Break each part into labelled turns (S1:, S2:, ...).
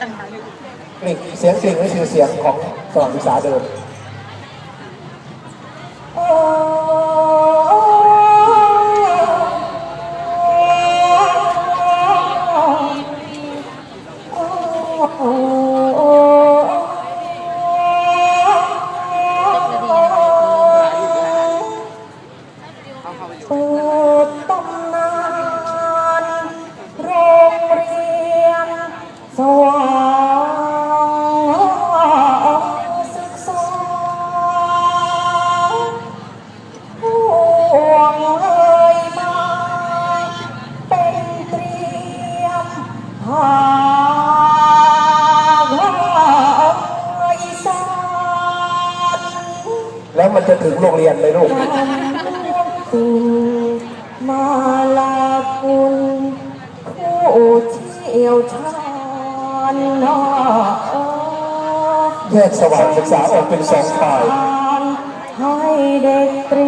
S1: กลิ่งเสียงกลิ่งนี่คือเสียงของสว่างวิสาเดิม
S2: เรียนเล
S1: ยลูก
S2: คุณมาลาคุณผู้เชี่ยวชาญนะ
S1: แยกสว่างศึกษาออกเป็นสองฝ่าย
S2: ให้เด็กเตรี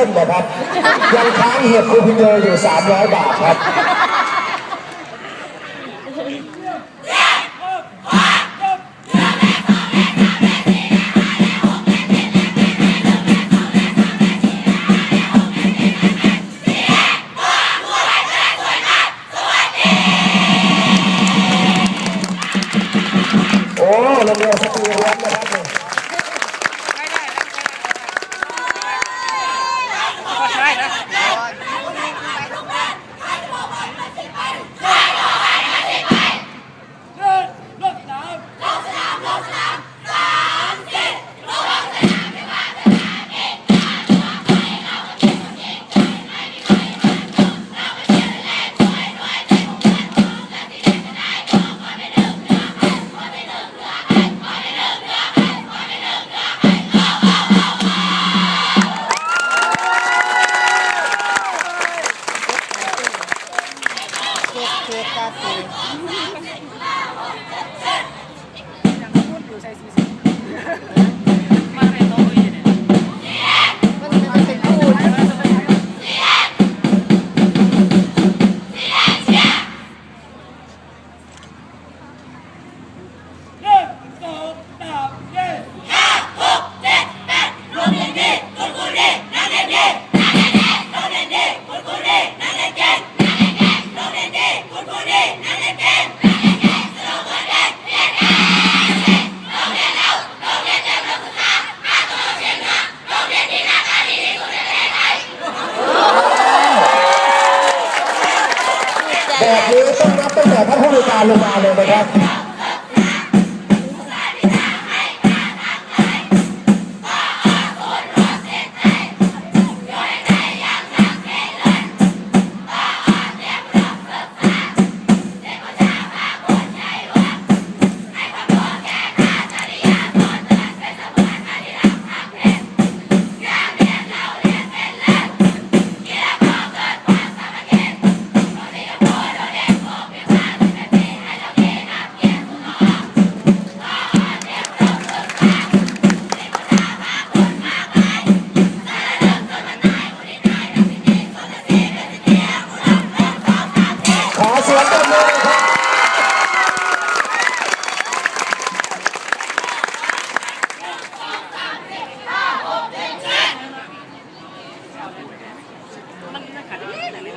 S2: เป็นครู
S1: ชื่อเส้นะครับ ยังค้างเหียบคูพิญโยอยู่ 300 บาทครับ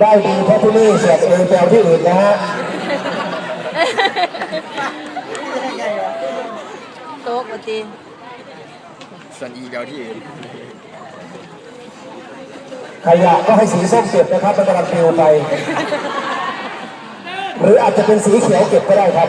S1: ได้ดีเพราะที่นี่เสียบเองแปลที่อื่นนะฮะ
S3: โต๊ะปกติ
S4: ส่วนอีเดียวที่อื่น
S1: ขยะก็ให้สีส้มเก็บนะครับมันกำลังปลิวไป หรืออาจจะเป็นสีเขียวเก็บก็ได้ครับ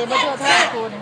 S1: แต่ไม่เท่าท่าคน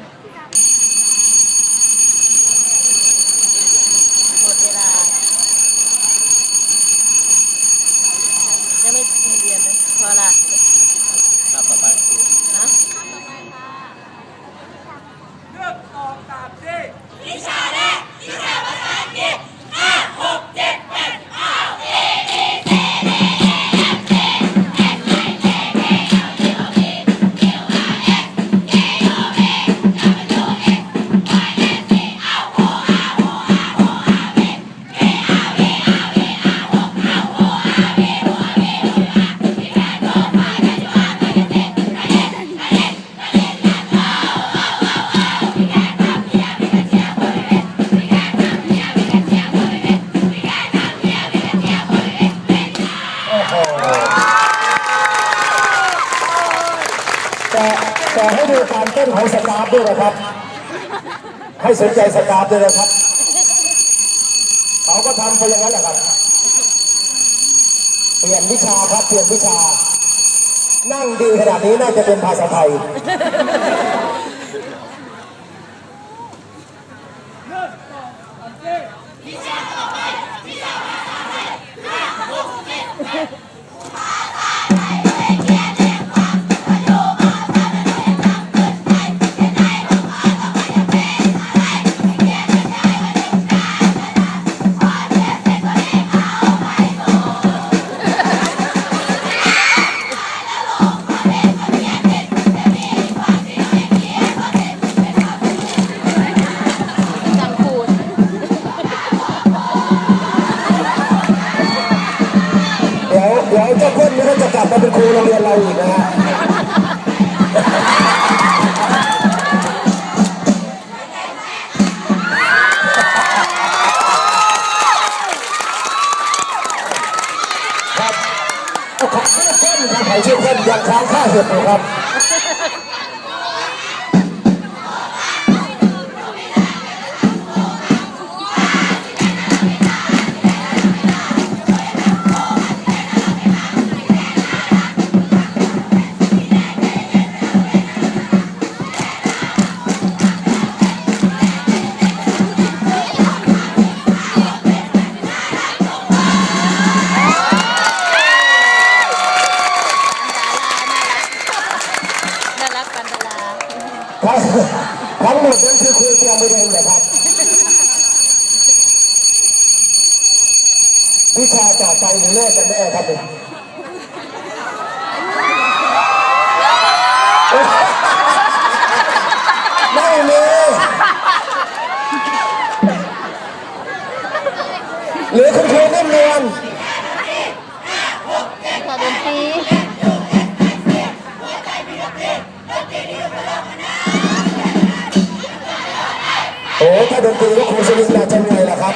S1: ด้วยนะครับ ให้สนใจสตาฟด้วยนะครับ เขาก็ทำไปอย่างนั้นแหละครับ เปลี่ยนวิชาครับ เปลี่ยนวิชา นั่งดีขนาดนี้น่าจะเป็นภาษาไทย
S3: จั
S1: ทั้ ครูสลิงน่าจะเหนื่อยแหละครับ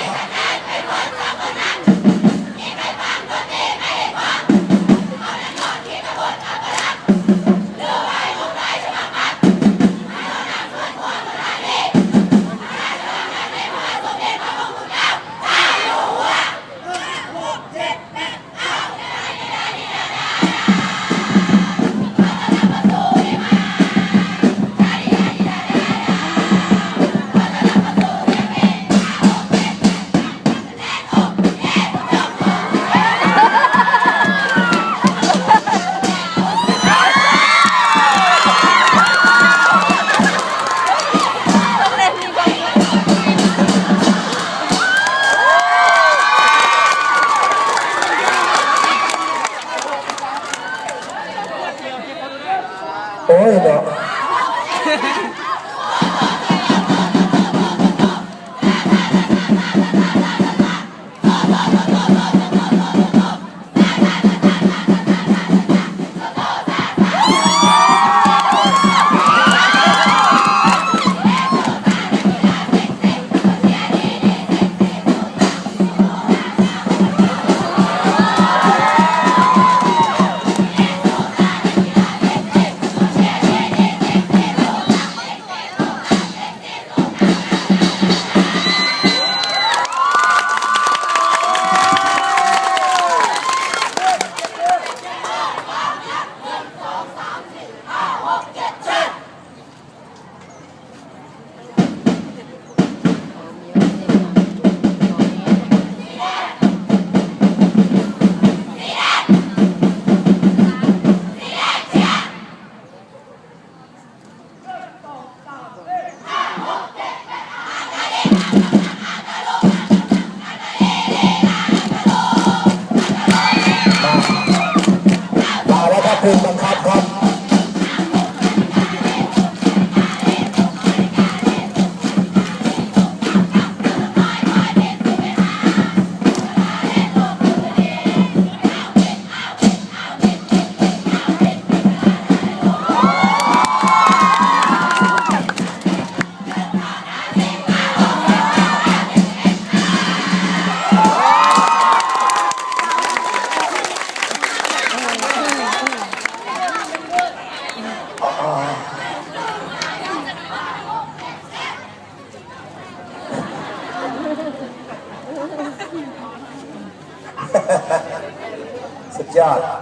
S3: ม สุ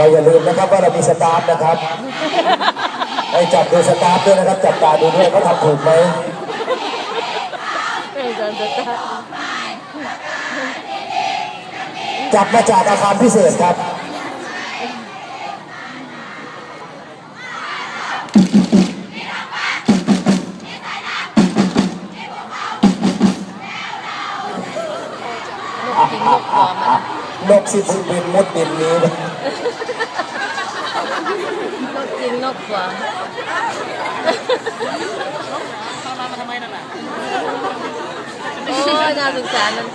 S1: เรา
S5: อย่า
S1: ลืมนะครับว่าเรามีสตาฟนะครับให้จับดูสตาฟด้วยนะครับ จับตาดูด้วยเขาทำถูกไหม
S3: เออจนจะตาย
S1: จับมาจากอาคารพิเศษครับ สิบุบินมุดดินนี้
S3: นกจริงนกปลอม
S5: เข้ามามาทำไมนั่นน่ะ
S3: โอ้ยน่าสงสารมัน